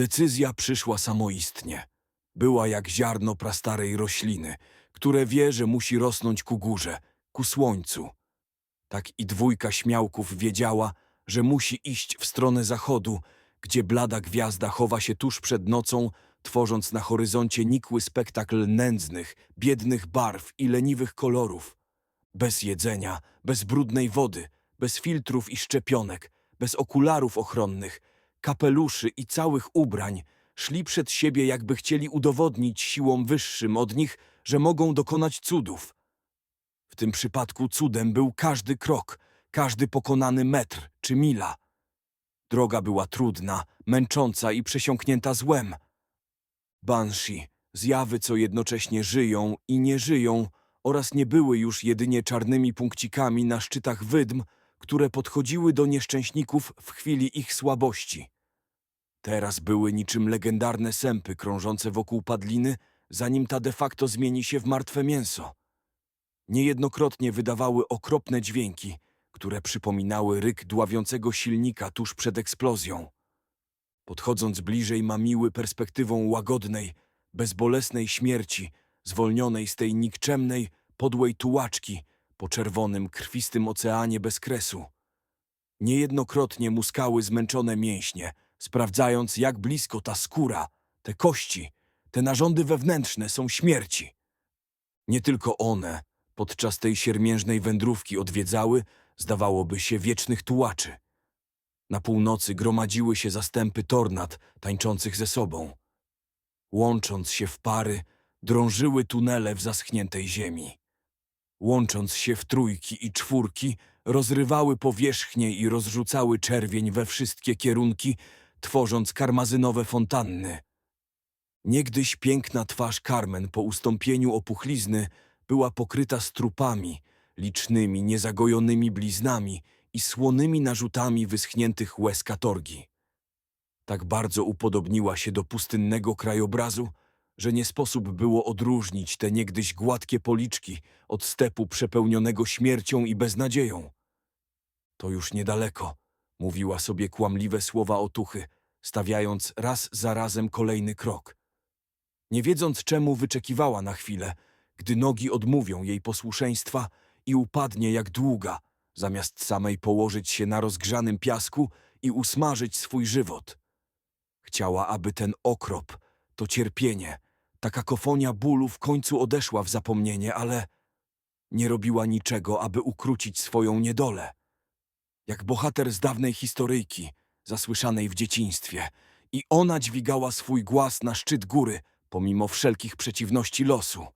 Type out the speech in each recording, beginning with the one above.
Decyzja przyszła samoistnie. Była jak ziarno prastarej rośliny, które wie, że musi rosnąć ku górze, ku słońcu. Tak i dwójka śmiałków wiedziała, że musi iść w stronę zachodu, gdzie blada gwiazda chowa się tuż przed nocą, tworząc na horyzoncie nikły spektakl nędznych, biednych barw i leniwych kolorów. Bez jedzenia, bez brudnej wody, bez filtrów i szczepionek, bez okularów ochronnych, kapeluszy i całych ubrań, szli przed siebie, jakby chcieli udowodnić siłom wyższym od nich, że mogą dokonać cudów. W tym przypadku cudem był każdy krok, każdy pokonany metr czy mila. Droga była trudna, męcząca i przesiąknięta złem. Banshee, zjawy, co jednocześnie żyją i nie żyją, oraz nie były już jedynie czarnymi punkcikami na szczytach wydm, które podchodziły do nieszczęśników w chwili ich słabości. Teraz były niczym legendarne sępy krążące wokół padliny, zanim ta de facto zmieni się w martwe mięso. Niejednokrotnie wydawały okropne dźwięki, które przypominały ryk dławiącego silnika tuż przed eksplozją. Podchodząc bliżej mamiły perspektywą łagodnej, bezbolesnej śmierci, zwolnionej z tej nikczemnej, podłej tułaczki po czerwonym, krwistym oceanie bez kresu. Niejednokrotnie muskały zmęczone mięśnie, sprawdzając jak blisko ta skóra, te kości, te narządy wewnętrzne są śmierci. Nie tylko one podczas tej siermiężnej wędrówki odwiedzały, zdawałoby się, wiecznych tułaczy. Na północy gromadziły się zastępy tornad tańczących ze sobą. Łącząc się w pary, drążyły tunele w zaschniętej ziemi. Łącząc się w trójki i czwórki, rozrywały powierzchnię i rozrzucały czerwień we wszystkie kierunki, tworząc karmazynowe fontanny. Niegdyś piękna twarz Carmen po ustąpieniu opuchlizny była pokryta strupami, licznymi, niezagojonymi bliznami i słonymi narzutami wyschniętych łez katorgi. Tak bardzo upodobniła się do pustynnego krajobrazu, że nie sposób było odróżnić te niegdyś gładkie policzki od stepu przepełnionego śmiercią i beznadzieją. To już niedaleko, mówiła sobie kłamliwe słowa otuchy, stawiając raz za razem kolejny krok. Nie wiedząc czemu wyczekiwała na chwilę, gdy nogi odmówią jej posłuszeństwa i upadnie jak długa, zamiast samej położyć się na rozgrzanym piasku i usmażyć swój żywot. Chciała, aby ten okrop, to cierpienie, ta kakofonia bólu w końcu odeszła w zapomnienie, ale nie robiła niczego, aby ukrócić swoją niedolę. Jak bohater z dawnej historyjki, zasłyszanej w dzieciństwie, i ona dźwigała swój głaz na szczyt góry, pomimo wszelkich przeciwności losu.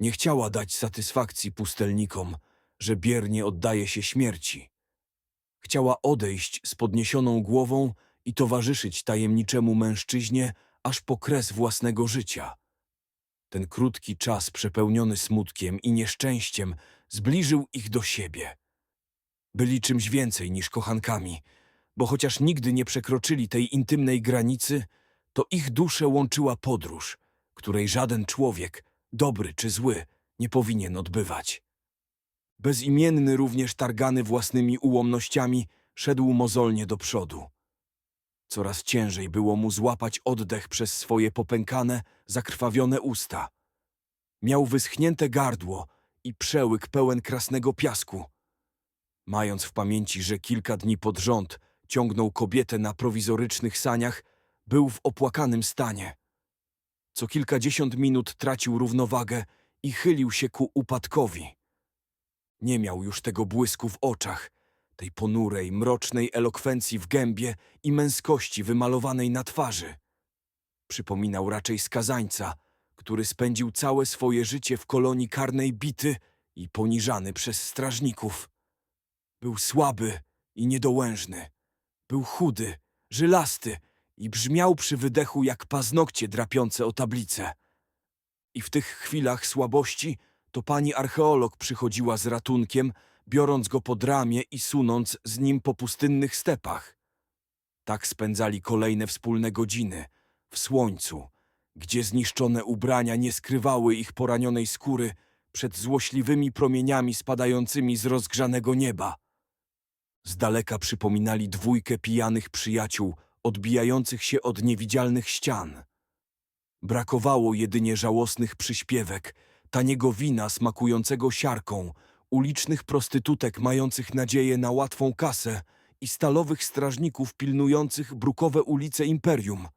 Nie chciała dać satysfakcji pustelnikom, że biernie oddaje się śmierci. Chciała odejść z podniesioną głową i towarzyszyć tajemniczemu mężczyźnie aż po kres własnego życia. Ten krótki czas przepełniony smutkiem i nieszczęściem zbliżył ich do siebie. Byli czymś więcej niż kochankami, bo chociaż nigdy nie przekroczyli tej intymnej granicy, to ich dusze łączyła podróż, której żaden człowiek, dobry czy zły, nie powinien odbywać. Bezimienny również targany własnymi ułomnościami szedł mozolnie do przodu. Coraz ciężej było mu złapać oddech przez swoje popękane, zakrwawione usta. Miał wyschnięte gardło i przełyk pełen krasnego piasku. Mając w pamięci, że kilka dni pod rząd ciągnął kobietę na prowizorycznych saniach, był w opłakanym stanie. Co kilkadziesiąt minut tracił równowagę i chylił się ku upadkowi. Nie miał już tego błysku w oczach, tej ponurej, mrocznej elokwencji w gębie i męskości wymalowanej na twarzy. Przypominał raczej skazańca, który spędził całe swoje życie w kolonii karnej bity i poniżany przez strażników. Był słaby i niedołężny. Był chudy, żylasty i brzmiał przy wydechu jak paznokcie drapiące o tablicę. I w tych chwilach słabości to pani archeolog przychodziła z ratunkiem, biorąc go pod ramię i sunąc z nim po pustynnych stepach. Tak spędzali kolejne wspólne godziny, w słońcu, gdzie zniszczone ubrania nie skrywały ich poranionej skóry przed złośliwymi promieniami spadającymi z rozgrzanego nieba. Z daleka przypominali dwójkę pijanych przyjaciół odbijających się od niewidzialnych ścian. Brakowało jedynie żałosnych przyśpiewek, taniego wina smakującego siarką, ulicznych prostytutek mających nadzieję na łatwą kasę i stalowych strażników pilnujących brukowe ulice imperium.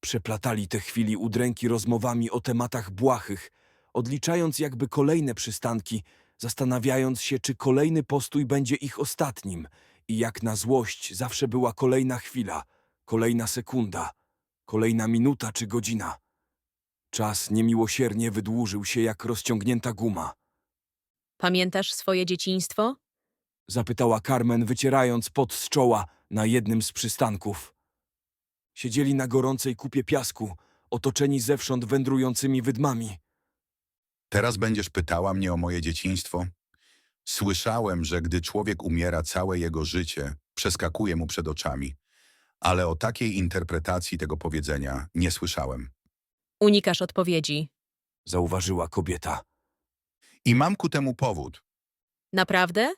Przeplatali te chwili udręki rozmowami o tematach błahych, odliczając jakby kolejne przystanki, zastanawiając się, czy kolejny postój będzie ich ostatnim i jak na złość zawsze była kolejna chwila, kolejna sekunda, kolejna minuta czy godzina. Czas niemiłosiernie wydłużył się jak rozciągnięta guma. Pamiętasz swoje dzieciństwo? Zapytała Carmen, wycierając pot z czoła na jednym z przystanków. Siedzieli na gorącej kupie piasku, otoczeni zewsząd wędrującymi wydmami. Teraz będziesz pytała mnie o moje dzieciństwo? Słyszałem, że gdy człowiek umiera, całe jego życie przeskakuje mu przed oczami. Ale o takiej interpretacji tego powiedzenia nie słyszałem. Unikasz odpowiedzi. Zauważyła kobieta. I mam ku temu powód. Naprawdę?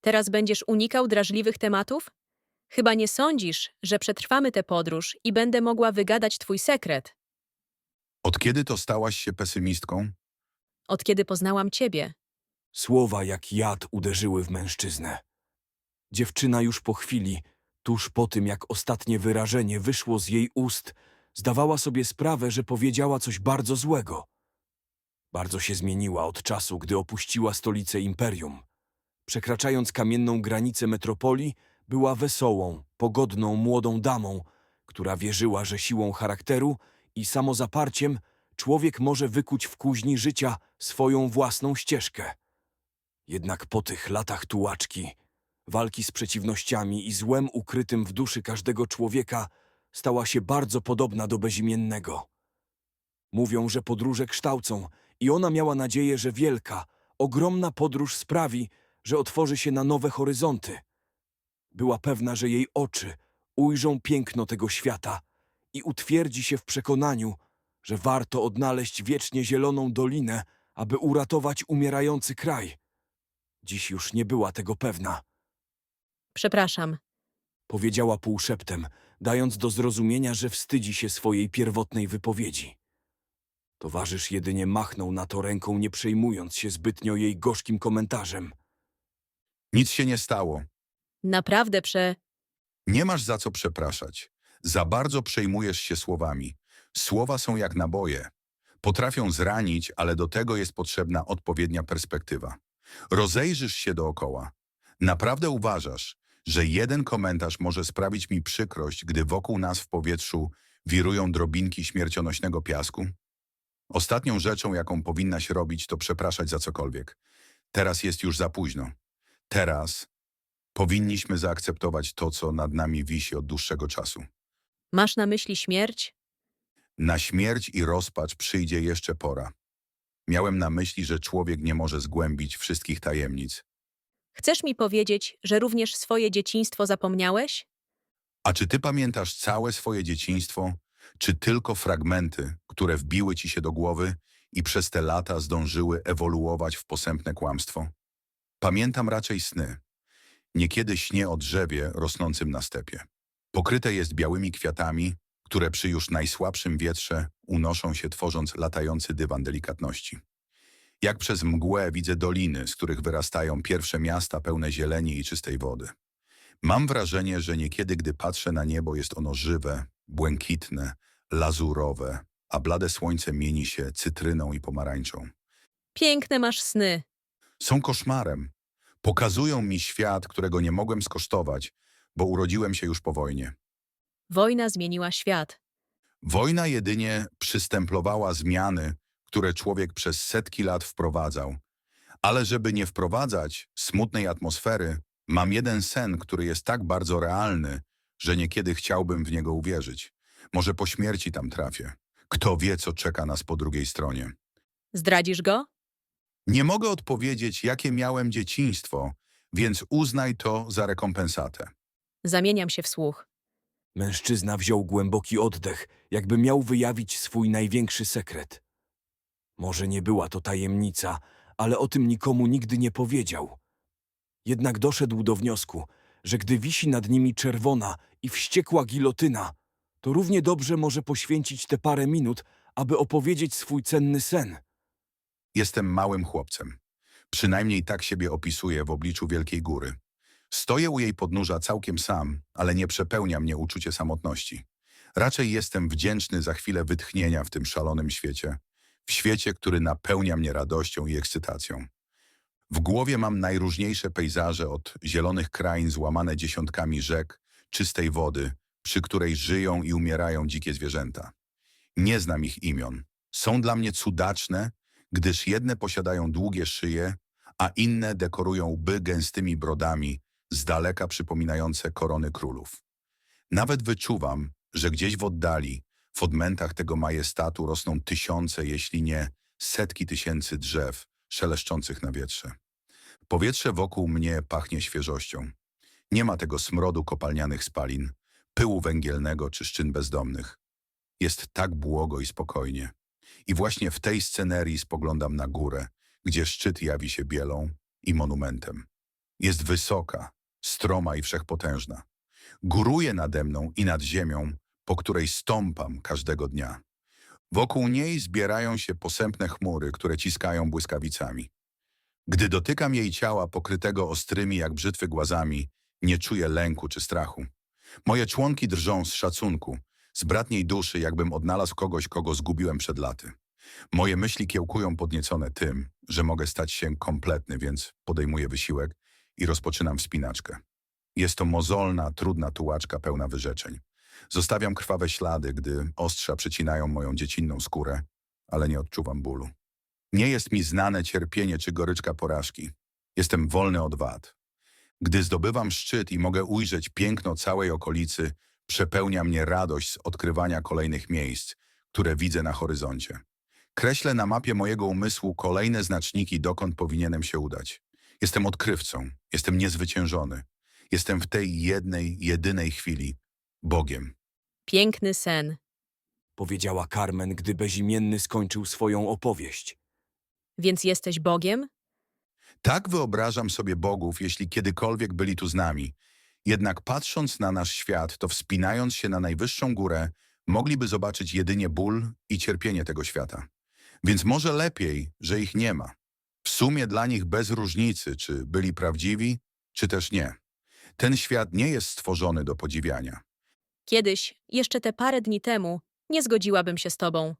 Teraz będziesz unikał drażliwych tematów? Chyba nie sądzisz, że przetrwamy tę podróż i będę mogła wygadać twój sekret, Od kiedy to stałaś się pesymistką? od kiedy poznałam ciebie. Słowa jak jad uderzyły w mężczyznę. Dziewczyna już po chwili, tuż po tym jak ostatnie wyrażenie wyszło z jej ust, zdawała sobie sprawę, że powiedziała coś bardzo złego. Bardzo się zmieniła od czasu, gdy opuściła stolicę imperium. Przekraczając kamienną granicę metropolii, była wesołą, pogodną młodą damą, która wierzyła, że siłą charakteru i samozaparciem człowiek może wykuć w kuźni życia swoją własną ścieżkę. Jednak po tych latach tułaczki, walki z przeciwnościami i złem ukrytym w duszy każdego człowieka, stała się bardzo podobna do bezimiennego. Mówią, że podróże kształcą i ona miała nadzieję, że wielka, ogromna podróż sprawi, że otworzy się na nowe horyzonty. Była pewna, że jej oczy ujrzą piękno tego świata i utwierdzi się w przekonaniu, że warto odnaleźć wiecznie zieloną dolinę, aby uratować umierający kraj. Dziś już nie była tego pewna. Przepraszam. Powiedziała półszeptem, dając do zrozumienia, że wstydzi się swojej pierwotnej wypowiedzi. Towarzysz jedynie machnął na to ręką, nie przejmując się zbytnio jej gorzkim komentarzem. Nic się nie stało. Naprawdę prze... Nie masz za co przepraszać. Za bardzo przejmujesz się słowami. Słowa są jak naboje. Potrafią zranić, ale do tego jest potrzebna odpowiednia perspektywa. Rozejrzysz się dookoła. Naprawdę uważasz, że jeden komentarz może sprawić mi przykrość, gdy wokół nas w powietrzu wirują drobinki śmiercionośnego piasku? Ostatnią rzeczą, jaką powinnaś robić, to przepraszać za cokolwiek. Teraz jest już za późno. Teraz powinniśmy zaakceptować to, co nad nami wisi od dłuższego czasu. Masz na myśli śmierć? Na śmierć i rozpacz przyjdzie jeszcze pora. Miałem na myśli, że człowiek nie może zgłębić wszystkich tajemnic. Chcesz mi powiedzieć, że również swoje dzieciństwo zapomniałeś? A czy ty pamiętasz całe swoje dzieciństwo, czy tylko fragmenty, które wbiły ci się do głowy i przez te lata zdążyły ewoluować w posępne kłamstwo? Pamiętam raczej sny. Niekiedy śnię o drzewie rosnącym na stepie. Pokryte jest białymi kwiatami, które przy już najsłabszym wietrze unoszą się, tworząc latający dywan delikatności. Jak przez mgłę widzę doliny, z których wyrastają pierwsze miasta pełne zieleni i czystej wody. Mam wrażenie, że niekiedy, gdy patrzę na niebo, jest ono żywe, błękitne, lazurowe, a blade słońce mieni się cytryną i pomarańczą. Piękne masz sny. Są koszmarem. Pokazują mi świat, którego nie mogłem skosztować, bo urodziłem się już po wojnie. Wojna zmieniła świat. Wojna jedynie przystęplowała zmiany, które człowiek przez setki lat wprowadzał. Ale żeby nie wprowadzać smutnej atmosfery, mam jeden sen, który jest tak bardzo realny, że niekiedy chciałbym w niego uwierzyć. Może po śmierci tam trafię. Kto wie, co czeka nas po drugiej stronie. Zdradzisz go? Nie mogę odpowiedzieć, jakie miałem dzieciństwo, więc uznaj to za rekompensatę. Zamieniam się w słuch. Mężczyzna wziął głęboki oddech, jakby miał wyjawić swój największy sekret. Może nie była to tajemnica, ale o tym nikomu nigdy nie powiedział. Jednak doszedł do wniosku, że gdy wisi nad nimi czerwona i wściekła gilotyna, to równie dobrze może poświęcić te parę minut, aby opowiedzieć swój cenny sen. Jestem małym chłopcem. Przynajmniej tak siebie opisuję w obliczu Wielkiej Góry. Stoję u jej podnóża całkiem sam, ale nie przepełnia mnie uczucie samotności. Raczej jestem wdzięczny za chwilę wytchnienia w tym szalonym świecie. W świecie, który napełnia mnie radością i ekscytacją. W głowie mam najróżniejsze pejzaże od zielonych krain złamane dziesiątkami rzek, czystej wody, przy której żyją i umierają dzikie zwierzęta. Nie znam ich imion. Są dla mnie cudaczne, gdyż jedne posiadają długie szyje, a inne dekorują łby gęstymi brodami, z daleka przypominające korony królów. Nawet wyczuwam, że gdzieś w oddali, w odmętach tego majestatu rosną tysiące, jeśli nie setki tysięcy drzew szeleszczących na wietrze. Powietrze wokół mnie pachnie świeżością. Nie ma tego smrodu kopalnianych spalin, pyłu węgielnego czy szczyn bezdomnych. Jest tak błogo i spokojnie. I właśnie w tej scenerii spoglądam na górę, gdzie szczyt jawi się bielą i monumentem. Jest wysoka, stroma i wszechpotężna. Góruje nade mną i nad ziemią, po której stąpam każdego dnia. Wokół niej zbierają się posępne chmury, które ciskają błyskawicami. Gdy dotykam jej ciała pokrytego ostrymi jak brzytwy głazami, nie czuję lęku czy strachu. Moje członki drżą z szacunku, z bratniej duszy, jakbym odnalazł kogoś, kogo zgubiłem przed laty. Moje myśli kiełkują podniecone tym, że mogę stać się kompletny, więc podejmuję wysiłek i rozpoczynam wspinaczkę. Jest to mozolna, trudna tułaczka pełna wyrzeczeń. Zostawiam krwawe ślady, gdy ostrza przecinają moją dziecinną skórę, ale nie odczuwam bólu. Nie jest mi znane cierpienie czy goryczka porażki. Jestem wolny od wad. Gdy zdobywam szczyt i mogę ujrzeć piękno całej okolicy, przepełnia mnie radość z odkrywania kolejnych miejsc, które widzę na horyzoncie. Kreślę na mapie mojego umysłu kolejne znaczniki, dokąd powinienem się udać. Jestem odkrywcą, jestem niezwyciężony. Jestem w tej jednej, jedynej chwili Bogiem. Piękny sen. Powiedziała Carmen, gdy bezimienny skończył swoją opowieść. Więc jesteś Bogiem? Tak wyobrażam sobie bogów, jeśli kiedykolwiek byli tu z nami. Jednak patrząc na nasz świat, to wspinając się na najwyższą górę, mogliby zobaczyć jedynie ból i cierpienie tego świata. Więc może lepiej, że ich nie ma. W sumie dla nich bez różnicy, czy byli prawdziwi, czy też nie. Ten świat nie jest stworzony do podziwiania. Kiedyś, jeszcze te parę dni temu, nie zgodziłabym się z tobą.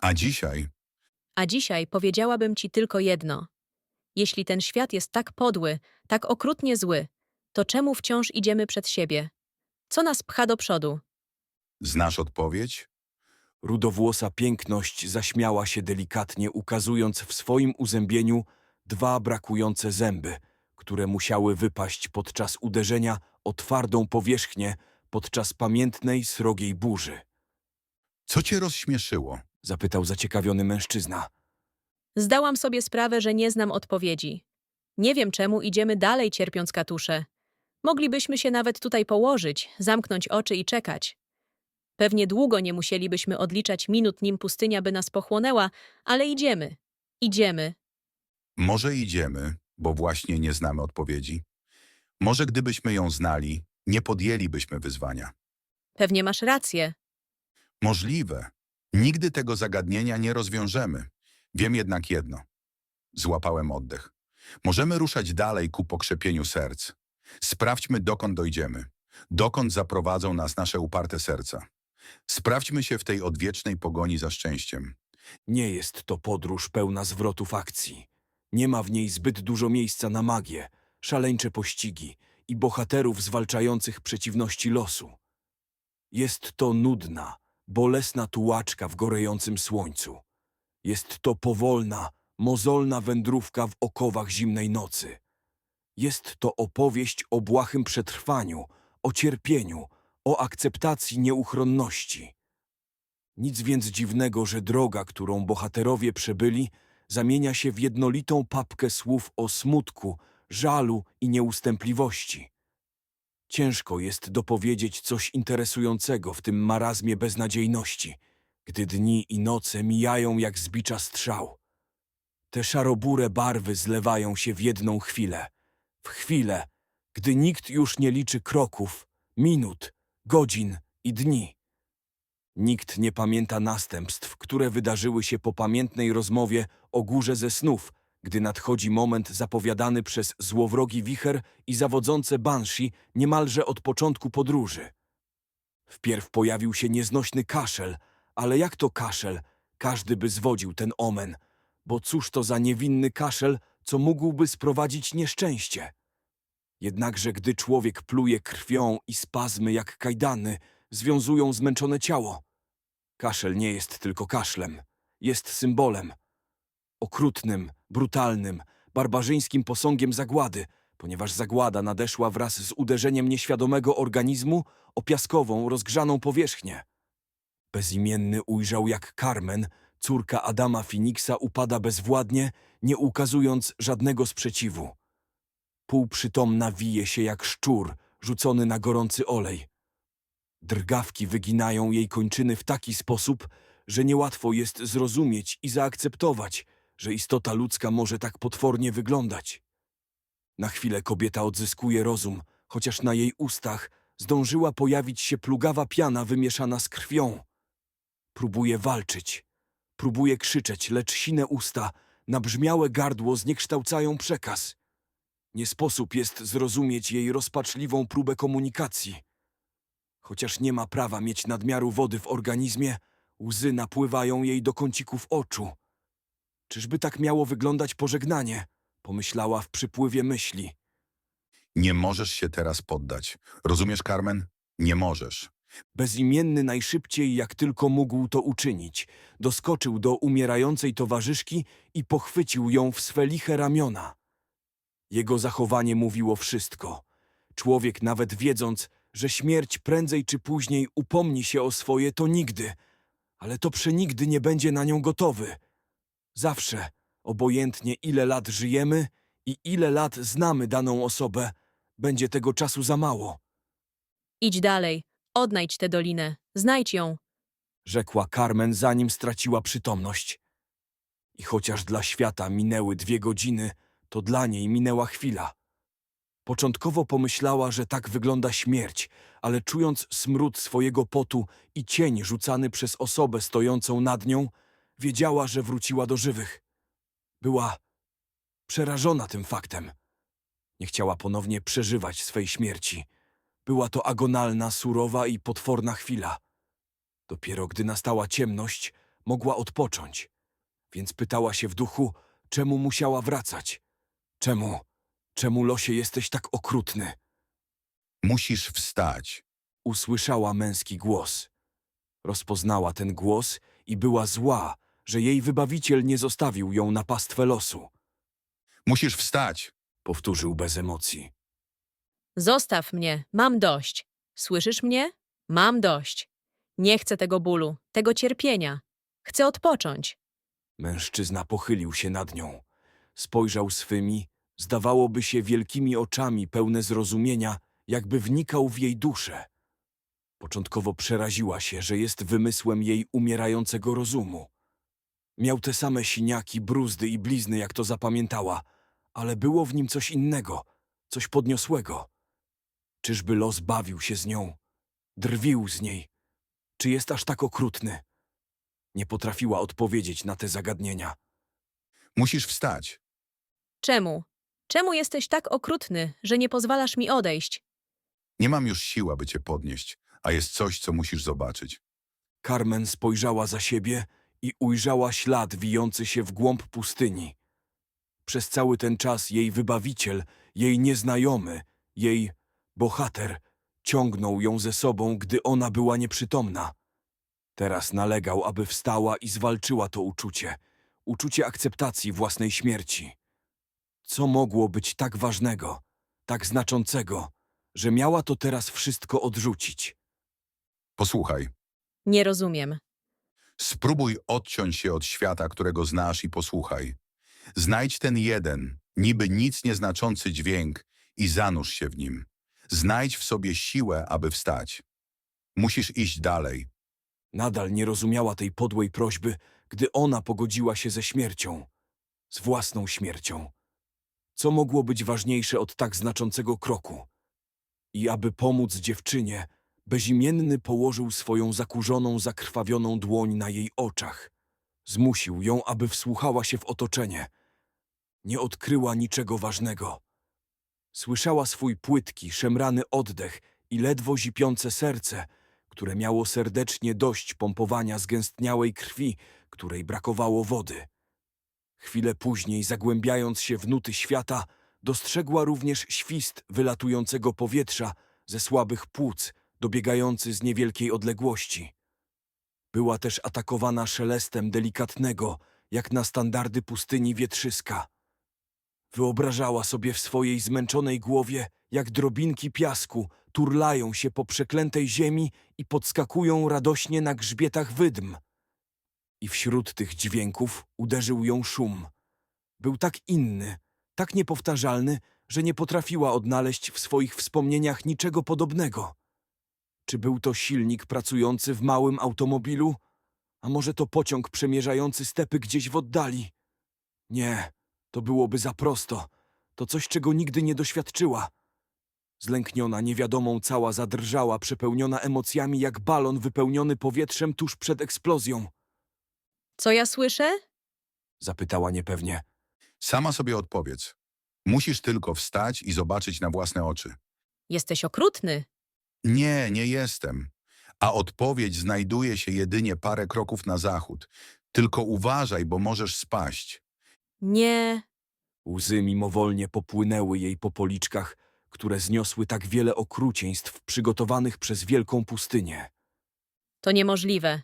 A dzisiaj A dzisiaj powiedziałabym ci tylko jedno. Jeśli ten świat jest tak podły, tak okrutnie zły, to czemu wciąż idziemy przed siebie? Co nas pcha do przodu? znasz odpowiedź? Rudowłosa piękność zaśmiała się delikatnie, ukazując w swoim uzębieniu dwa brakujące zęby, które musiały wypaść podczas uderzenia o twardą powierzchnię podczas pamiętnej srogiej burzy. Co cię rozśmieszyło? Zapytał zaciekawiony mężczyzna. Zdałam sobie sprawę, że nie znam odpowiedzi. Nie wiem, czemu idziemy dalej cierpiąc katusze. Moglibyśmy się nawet tutaj położyć, zamknąć oczy i czekać. Pewnie długo nie musielibyśmy odliczać minut, nim pustynia by nas pochłonęła, ale idziemy. Idziemy. Może idziemy, bo właśnie nie znamy odpowiedzi. Może gdybyśmy ją znali, nie podjęlibyśmy wyzwania. Pewnie masz rację. Możliwe. Nigdy tego zagadnienia nie rozwiążemy. Wiem jednak jedno. Złapałem oddech. Możemy ruszać dalej ku pokrzepieniu serc. Sprawdźmy, dokąd dojdziemy. Dokąd zaprowadzą nas nasze uparte serca. Sprawdźmy się w tej odwiecznej pogoni za szczęściem. Nie jest to podróż pełna zwrotów akcji. Nie ma w niej zbyt dużo miejsca na magię, szaleńcze pościgi i bohaterów zwalczających przeciwności losu. Jest to nudna, bolesna tułaczka w gorejącym słońcu. Jest to powolna, mozolna wędrówka w okowach zimnej nocy. Jest to opowieść o błahym przetrwaniu, o cierpieniu, o akceptacji nieuchronności. Nic więc dziwnego, że droga, którą bohaterowie przebyli, zamienia się w jednolitą papkę słów o smutku, żalu i nieustępliwości. Ciężko jest dopowiedzieć coś interesującego w tym marazmie beznadziejności, gdy dni i noce mijają jak zbicza strzał. Te szarobure barwy zlewają się w jedną chwilę, w chwilę, gdy nikt już nie liczy kroków, minut, godzin i dni. Nikt nie pamięta następstw, które wydarzyły się po pamiętnej rozmowie o górze ze snów, gdy nadchodzi moment zapowiadany przez złowrogi wicher i zawodzące banshee niemalże od początku podróży. Wpierw pojawił się nieznośny kaszel, ale jak to kaszel? Każdy by zwodził ten omen, bo cóż to za niewinny kaszel, co mógłby sprowadzić nieszczęście? Jednakże gdy człowiek pluje krwią i spazmy jak kajdany związują zmęczone ciało, kaszel nie jest tylko kaszlem, jest symbolem. Okrutnym, brutalnym, barbarzyńskim posągiem zagłady, ponieważ zagłada nadeszła wraz z uderzeniem nieświadomego organizmu o piaskową, rozgrzaną powierzchnię. Bezimienny ujrzał, jak Carmen, córka Adama Finiksa, upada bezwładnie, nie ukazując żadnego sprzeciwu. Półprzytomna wije się jak szczur rzucony na gorący olej. Drgawki wyginają jej kończyny w taki sposób, że niełatwo jest zrozumieć i zaakceptować, że istota ludzka może tak potwornie wyglądać. Na chwilę kobieta odzyskuje rozum, chociaż na jej ustach zdążyła pojawić się plugawa piana wymieszana z krwią. Próbuje walczyć, próbuje krzyczeć, lecz sine usta, nabrzmiałe gardło zniekształcają przekaz. Nie sposób jest zrozumieć jej rozpaczliwą próbę komunikacji. Chociaż nie ma prawa mieć nadmiaru wody w organizmie, łzy napływają jej do kącików oczu. Czyżby tak miało wyglądać pożegnanie? Pomyślała w przypływie myśli. Nie możesz się teraz poddać. Rozumiesz, Carmen? Nie możesz. Bezimienny najszybciej jak tylko mógł to uczynić. Doskoczył do umierającej towarzyszki i pochwycił ją w swe liche ramiona. Jego zachowanie mówiło wszystko. Człowiek nawet wiedząc, że śmierć prędzej czy później upomni się o swoje, to nigdy, ale to przenigdy nie będzie na nią gotowy. Zawsze, obojętnie ile lat żyjemy i ile lat znamy daną osobę, będzie tego czasu za mało. Idź dalej, odnajdź tę dolinę, znajdź ją. rzekła Carmen, zanim straciła przytomność. I chociaż dla świata minęły dwie godziny, to dla niej minęła chwila. Początkowo pomyślała, że tak wygląda śmierć, ale czując smród swojego potu i cień rzucany przez osobę stojącą nad nią, wiedziała, że wróciła do żywych. Była przerażona tym faktem. Nie chciała ponownie przeżywać swej śmierci. Była to agonalna, surowa i potworna chwila. Dopiero gdy nastała ciemność, mogła odpocząć. Więc pytała się w duchu, czemu musiała wracać. Czemu, czemu losie jesteś tak okrutny? Musisz wstać. Usłyszała męski głos. Rozpoznała ten głos i była zła, że jej wybawiciel nie zostawił ją na pastwę losu. Musisz wstać. Powtórzył bez emocji. Zostaw mnie, mam dość. Słyszysz mnie? Mam dość. Nie chcę tego bólu, tego cierpienia. Chcę odpocząć. Mężczyzna pochylił się nad nią. Spojrzał swymi, zdawałoby się wielkimi oczami pełne zrozumienia, jakby wnikał w jej duszę. Początkowo przeraziła się, że jest wymysłem jej umierającego rozumu. Miał te same siniaki, bruzdy i blizny, jak to zapamiętała, ale było w nim coś innego, coś podniosłego. Czyżby los bawił się z nią? Drwił z niej? Czy jest aż tak okrutny? Nie potrafiła odpowiedzieć na te zagadnienia. Musisz wstać. Czemu? Czemu jesteś tak okrutny, że nie pozwalasz mi odejść? Nie mam już sił, aby cię podnieść, a jest coś, co musisz zobaczyć. Carmen spojrzała za siebie i ujrzała ślad wijący się w głąb pustyni. Przez cały ten czas jej wybawiciel, jej nieznajomy, jej bohater ciągnął ją ze sobą, gdy ona była nieprzytomna. Teraz nalegał, aby wstała i zwalczyła to uczucie, uczucie akceptacji własnej śmierci. Co mogło być tak ważnego, tak znaczącego, że miała to teraz wszystko odrzucić? Posłuchaj. Nie rozumiem. Spróbuj odciąć się od świata, którego znasz i posłuchaj. Znajdź ten jeden, niby nic nieznaczący dźwięk i zanurz się w nim. Znajdź w sobie siłę, aby wstać. Musisz iść dalej. Nadal nie rozumiała tej podłej prośby, gdy ona pogodziła się ze śmiercią, z własną śmiercią. Co mogło być ważniejsze od tak znaczącego kroku? I aby pomóc dziewczynie, bezimienny położył swoją zakurzoną, zakrwawioną dłoń na jej oczach. Zmusił ją, aby wsłuchała się w otoczenie. Nie odkryła niczego ważnego. Słyszała swój płytki, szemrany oddech i ledwo zipiące serce, które miało serdecznie dość pompowania zgęstniałej krwi, której brakowało wody. Chwilę później, zagłębiając się w nuty świata, dostrzegła również świst wylatującego powietrza ze słabych płuc, dobiegający z niewielkiej odległości. Była też atakowana szelestem delikatnego, jak na standardy pustyni wietrzyska. Wyobrażała sobie w swojej zmęczonej głowie, jak drobinki piasku turlają się po przeklętej ziemi i podskakują radośnie na grzbietach wydm. I wśród tych dźwięków uderzył ją szum. Był tak inny, tak niepowtarzalny, że nie potrafiła odnaleźć w swoich wspomnieniach niczego podobnego. Czy był to silnik pracujący w małym automobilu? A może to pociąg przemierzający stepy gdzieś w oddali? Nie, to byłoby za prosto. To coś, czego nigdy nie doświadczyła. Zlękniona niewiadomą cała zadrżała, przepełniona emocjami jak balon wypełniony powietrzem tuż przed eksplozją. Co ja słyszę? Zapytała niepewnie. Sama sobie odpowiedz. Musisz tylko wstać i zobaczyć na własne oczy. Jesteś okrutny. Nie, nie jestem. A odpowiedź znajduje się jedynie parę kroków na zachód. Tylko uważaj, bo możesz spaść. Nie. Łzy mimowolnie popłynęły jej po policzkach, które zniosły tak wiele okrucieństw przygotowanych przez wielką pustynię. To niemożliwe.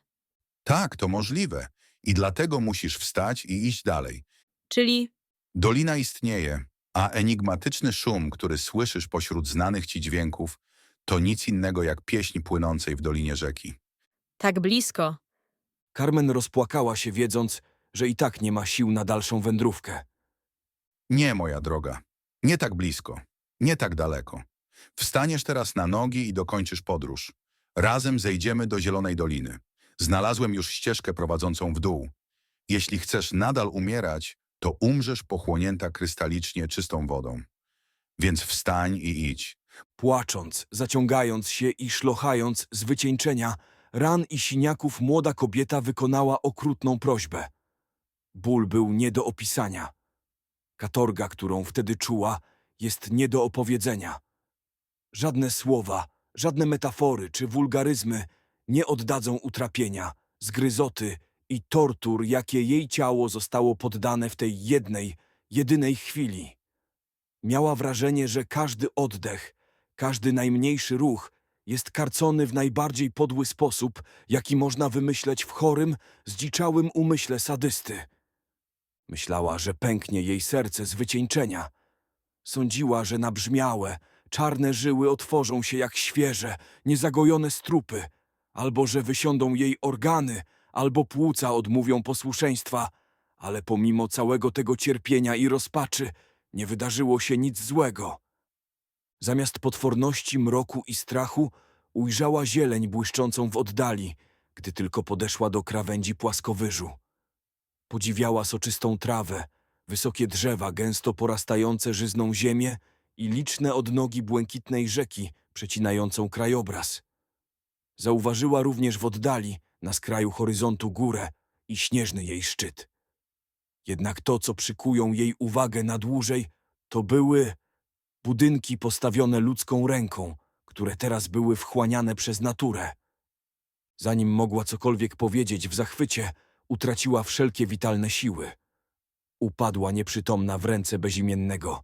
Tak, to możliwe. I dlatego musisz wstać i iść dalej. Czyli Dolina istnieje, a enigmatyczny szum, który słyszysz pośród znanych ci dźwięków, to nic innego jak pieśń płynącej w dolinie rzeki. tak blisko. Carmen rozpłakała się, wiedząc, że i tak nie ma sił na dalszą wędrówkę. Nie, moja droga. Nie tak blisko. Nie tak daleko. Wstaniesz teraz na nogi i dokończysz podróż. Razem zejdziemy do Zielonej Doliny. Znalazłem już ścieżkę prowadzącą w dół. Jeśli chcesz nadal umierać, to umrzesz pochłonięta krystalicznie czystą wodą. Więc wstań i idź. Płacząc, zaciągając się i szlochając z wycieńczenia, ran i siniaków młoda kobieta wykonała okrutną prośbę. Ból był nie do opisania. Katorga, którą wtedy czuła, jest nie do opowiedzenia. Żadne słowa, żadne metafory czy wulgaryzmy nie oddadzą utrapienia, zgryzoty i tortur, jakie jej ciało zostało poddane w tej jednej, jedynej chwili. Miała wrażenie, że każdy oddech, każdy najmniejszy ruch jest karcony w najbardziej podły sposób, jaki można wymyśleć w chorym, zdziczałym umyśle sadysty. Myślała, że pęknie jej serce z wycieńczenia. Sądziła, że nabrzmiałe, czarne żyły otworzą się jak świeże, niezagojone strupy, albo że wysiądą jej organy, albo płuca odmówią posłuszeństwa, ale pomimo całego tego cierpienia i rozpaczy nie wydarzyło się nic złego. Zamiast potworności, mroku i strachu ujrzała zieleń błyszczącą w oddali, gdy tylko podeszła do krawędzi płaskowyżu. Podziwiała soczystą trawę, wysokie drzewa gęsto porastające żyzną ziemię i liczne odnogi błękitnej rzeki przecinającą krajobraz. Zauważyła również w oddali, na skraju horyzontu górę i śnieżny jej szczyt. Jednak to, co przykują jej uwagę na dłużej, to były budynki postawione ludzką ręką, które teraz były wchłaniane przez naturę. Zanim mogła cokolwiek powiedzieć w zachwycie, utraciła wszelkie witalne siły. Upadła nieprzytomna w ręce bezimiennego,